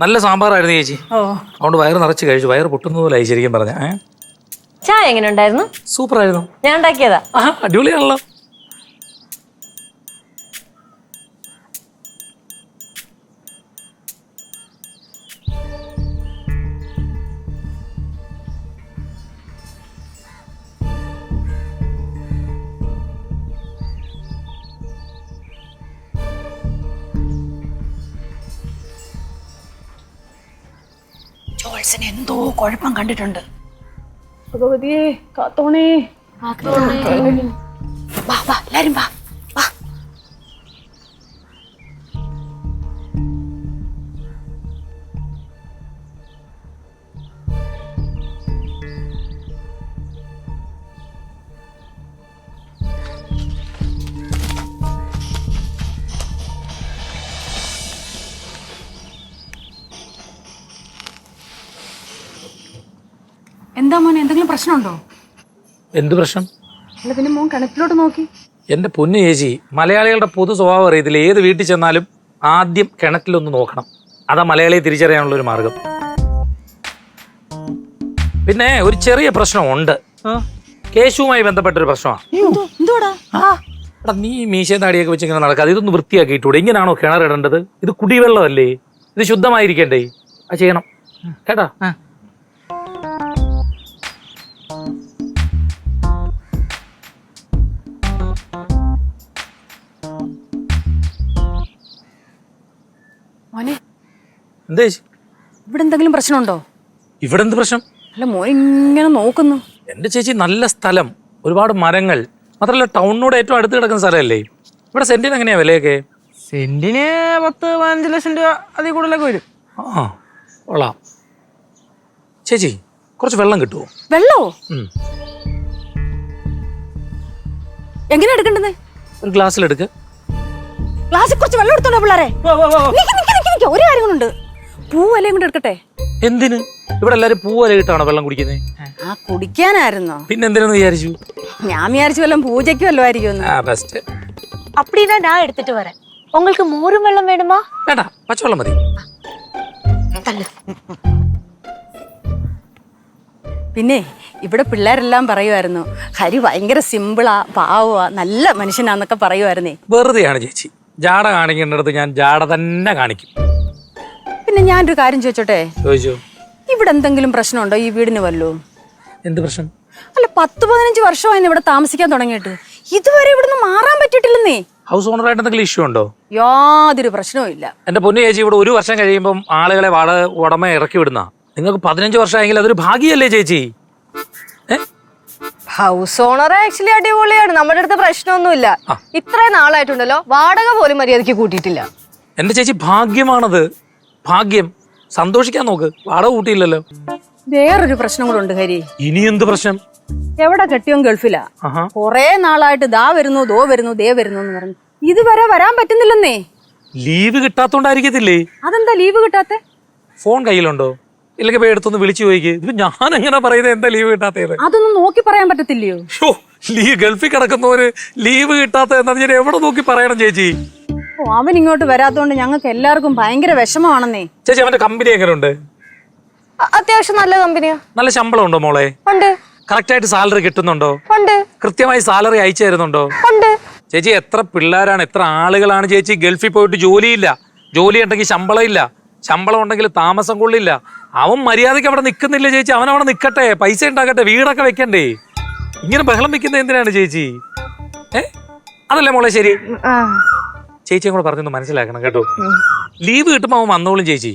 നല്ല സാമ്പാറായിരുന്നു ചേച്ചി. അതുകൊണ്ട് വയറ് നിറച്ച് കഴിച്ചു. വയറ് പൊട്ടുന്ന പോലെ ആയി ശരിക്കും പറഞ്ഞ. ചായ എങ്ങനെ ഉണ്ടായിരുന്നു? സൂപ്പറായിരുന്നു. ഞാൻ ഉണ്ടാക്കിയതാ. അടിപൊളിയാണല്ലോ. ജോൾസിന് എന്തോ കുഴപ്പം കണ്ടിട്ടുണ്ട്. ഭഗവതിയെ കാത്തോണേ. വാ വാ എല്ലാരും വാ. എന്താ മോനെ എന്തെങ്കിലും പ്രശ്നമുണ്ടോ? എന്ത് പ്രശ്നം? അല്ല പിന്നെ മോൻ കിണറ്റിലോട്ട് നോക്കി. എന്റെ പൊന്നു ചേച്ചി മലയാളികളുടെ പൊതു സ്വഭാവം അറിയത്തില്ല. ഏത് വീട്ടിൽ ചെന്നാലും ആദ്യം കിണറ്റിലൊന്ന് നോക്കണം. അതാ മലയാളിയെ തിരിച്ചറിയാനുള്ള ഒരു മാർഗം. പിന്നെ ഒരു ചെറിയ പ്രശ്നമുണ്ട്. കേശുവുമായി ബന്ധപ്പെട്ടൊരു പ്രശ്നമാണ് എന്തോടാ? എടാ നീ മീശയും താടിയൊക്കെ വെച്ച് ഇങ്ങനെ നടക്കാതെ ഇതൊന്ന് വൃത്തിയാക്കിയിട്ടൂടെ? ഇങ്ങനെയാണോ കിണറിടേണ്ടത്? ഇത് കുടിവെള്ളമല്ലേ? ഇത് ശുദ്ധമായിരിക്കണ്ടേ? അത് ചെയ്യണം. കേട്ടാ? എന്താ ചേച്ചി? ഇവിടെ എന്തെങ്കിലും പ്രശ്നമുണ്ടോ? ഇവിടെ എന്ത് പ്രശ്നം? അല്ല മോൻ ഇങ്ങനെ നോക്കുന്നു. എന്റെ ചേച്ചി നല്ല സ്ഥലം ഒരുപാട് മരങ്ങൾ മാത്രമല്ല ടൗണിനോട് ഏറ്റവും അടുത്ത് കിടക്കുന്ന സ്ഥലമല്ലേ? ഇവിടെ സെന്റിന് എങ്ങനെയാ വിലയൊക്കെ? സെന്റിന് പത്ത് പതിനഞ്ച് ലക്ഷം രൂപ അതിൽ കൂടുതലൊക്കെ വരും. ആ കൊള്ളാം. ചേച്ചി കുറച്ച് വെള്ളം കിട്ടുമോ വെള്ളോ? എങ്ങനെ എങ്ങനെയാ എടുക്കണ്ടെന്ന്? ഒരു ഗ്ലാസ്സിലെടുക്ക് ഗ്ലാസ്സിൽ കുറച്ച് വെള്ളം എടുത്തോളൂ പിള്ളേരെ? നിക്ക്, നിക്ക്, നിക്ക്, നിക്ക്. ഒരു കാര്യങ്ങളുണ്ട്. പൂവലയും കൊണ്ട് എടുക്കട്ടെ എന്തിന് ഇവിടെ എല്ലാരും പൂവലയിട്ടാണോ വെള്ളം കുടിക്കുന്നത് ആ കുടിക്കാനായിരുന്നോ പിന്നെ എന്തിനെന്ന് വിചാരിച്ചു ഞാൻ വിചാരിച്ചു വല്ലതും പൂജയ്ക്ക് വല്ലതും ആയിരിക്കും ആ ബെസ്റ്റ് அப்படின்னா நான் எடுத்துட்டு வரேன் உங்களுக்கு மோரும் வெள்ளம் வேணுமா വേണ്ട പച്ചവെള്ളം മതി പിന്നെ ഇവിടെ പിള്ളേരെല്ലാം പറയുമായിരുന്നു ഹരി ഭയങ്കര സിമ്പിളാ പാവുക നല്ല മനുഷ്യനാന്നൊക്കെ പറയുമായിരുന്നേ വെറുതെയാണ് ചേച്ചി ജാട കാണിക്കേണ്ടടുത്ത് ഞാൻ ജാട തന്നെ കാണിക്കും പിന്നെ ഞാനൊരു കാര്യം ചോദിച്ചോട്ടെ? ചോദിച്ചു. ഇവിടെ എന്തെങ്കിലും പ്രശ്നമുണ്ടോ ഈ വീടിന് വല്ലോ എന്ത് പ്രശ്നം? അല്ല പത്ത് പതിനഞ്ച് വർഷമായി ഇവിടെ താമസിക്കാൻ തുടങ്ങിയിട്ട്. ഇതുവരെ ഇവിടുന്ന് മാറാൻ പറ്റിയിട്ടില്ലെന്നേ. ഹൗസ് ഓണർ ആയിട്ട് എന്തെങ്കിലും ഇഷ്യൂ ഉണ്ടോ? യാതൊരു പ്രശ്നവും ഇല്ല. എന്റെ പൊന്നു ചേച്ചി ഇവിടെ ഒരു വർഷം കഴിയുമ്പോൾ ആളുകളെ വാട ഉടമ ഇറക്കി വിടുന്ന. നിങ്ങൾക്ക് പതിനഞ്ച് വർഷമായെങ്കിൽ അതൊരു ഭാഗ്യല്ലേ ചേച്ചി? ഹൗസ് ഓണർ ആക്ച്വലി അടിപൊളിയാണ്. നമ്മുടെ അടുത്ത് പ്രശ്നമൊന്നുമില്ല. ഇത്രയും നാളായിട്ടുണ്ടല്ലോ വാടക പോലും മര്യാദയ്ക്ക് കൂട്ടിയിട്ടില്ല. എന്റെ ചേച്ചി ഭാഗ്യമാണത്. ഭാഗ്യം. സന്തോഷിക്കാൻ നോക്ക്. വാടക കൂട്ടിയില്ലല്ലോ. വേറൊരു പ്രശ്നം കൂടെ ഉണ്ട് ഹരി. ഇനി എന്ത് പ്രശ്നം? എവിടെ കെട്ടിയോ ഗൾഫിലാ? കൊറേ നാളായിട്ട് ദാ വരുന്നു ദോ വരുന്നു ദേ വരുന്നു എന്ന് പറഞ്ഞു. ഇതുവരെ വരാൻ പറ്റുന്നില്ലെന്നേ. ലീവ് കിട്ടാത്തോണ്ടായിരിക്കത്തില്ലേ? അതെന്താ ലീവ് കിട്ടാത്തെ? ഫോൺ കയ്യിലുണ്ടോ? ഇല്ലെങ്കിൽ പോയി എടുത്തൊന്ന് വിളിച്ചു ചോദിക്ക്. ഇത് ഞാൻ എങ്ങനെ പറയുന്നത് എന്താ ലീവ് കിട്ടാത്തത് അതൊന്നും നോക്കി പറയാൻ പറ്റത്തില്ലയോ? ലീവ് ഗൾഫിൽ കിടക്കുന്നവര് ലീവ് കിട്ടാത്ത എന്താ ഞാൻ എവിടെ നോക്കി പറയണം ചേച്ചി? അവൻ ഇങ്ങോട്ട് വരാത്തോണ്ട് ഞങ്ങൾക്ക് എല്ലാവർക്കും ഭയങ്കര വിഷമമാണെന്നേ. ചേച്ചി അവന്റെ കമ്പനി എങ്ങനെയുണ്ട് അ- അത്യാവശ്യം നല്ല കമ്പനിയാ. നല്ല ശമ്പളം ഉണ്ടോ മോളെ? ഉണ്ട്. കറക്റ്റ് ആയിട്ട് സാലറി കിട്ടുന്നുണ്ടോ? ഉണ്ട്. കൃത്യമായി സാലറി അയച്ചു തരുന്നുണ്ടോ? ഉണ്ട്. ചേച്ചി എത്ര പിള്ളേരാണ് എത്ര ആളുകളാണ് ചേച്ചി ഗൾഫിൽ പോയിട്ട് ജോലിയില്ല. ജോലി ഉണ്ടെങ്കിൽ ശമ്പളം ഇല്ല ശമ്പളം ഉണ്ടെങ്കിൽ താമസം കൊള്ളില്ല. അവൻ മര്യാദയ്ക്ക് അവിടെ നിൽക്കുന്നില്ല ചേച്ചി. അവൻ അവിടെ നിൽക്കട്ടെ പൈസ ഉണ്ടാക്കട്ടെ. വീടൊക്കെ വെക്കണ്ടേ. ഇങ്ങനെ ബഹളം വെക്കുന്നത് എന്തിനാണ് ചേച്ചി? ഏ? അതല്ലേ മോളെ ശരി? ചേച്ചിയും കൂടെ പറഞ്ഞൊന്ന് മനസ്സിലാക്കണം കേട്ടോ. ലീവ് കിട്ടുമ്പോൾ അവൻ വന്നോളും ചേച്ചി.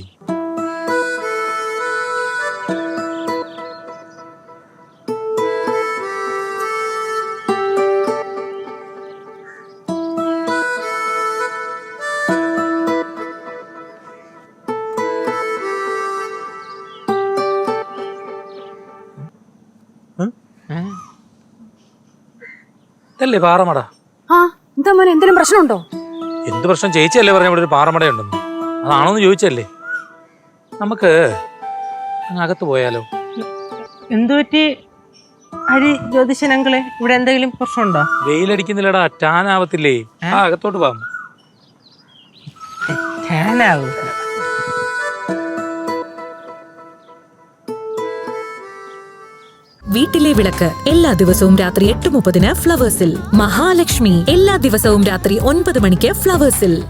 ഇതല്ലേ പാറമട? ആ എന്താ മോനെ എന്തെങ്കിലും പ്രശ്നമുണ്ടോ? എന്ത് പ്രശ്നം? ചേച്ചിയല്ലേ പറഞ്ഞ ഇവിടെ ഒരു പാറമടയുണ്ടെന്ന്. അതാണോന്ന് ചോദിച്ചല്ലേ? നമുക്ക് അങ്ങ് അകത്ത് പോയാലോ എന്തുപറ്റി ജ്യോതിഷൻ അങ്കിളെ ഇവിടെ എന്തെങ്കിലും പ്രശ്നമുണ്ടോ? വെയിലടിക്കുന്നില്ലടാ ടാനാവത്തില്ലേ ആ അകത്തോട്ട് പോവാം ഞാനാവും വീട്ടിലെ വിളക്ക് എല്ലാ ദിവസവും രാത്രി എട്ട് മുപ്പതിന് ഫ്ലവേഴ്സിൽ. മഹാലക്ഷ്മി എല്ലാ ദിവസവും രാത്രി ഒൻപത് മണിക്ക് ഫ്ലവേഴ്സിൽ.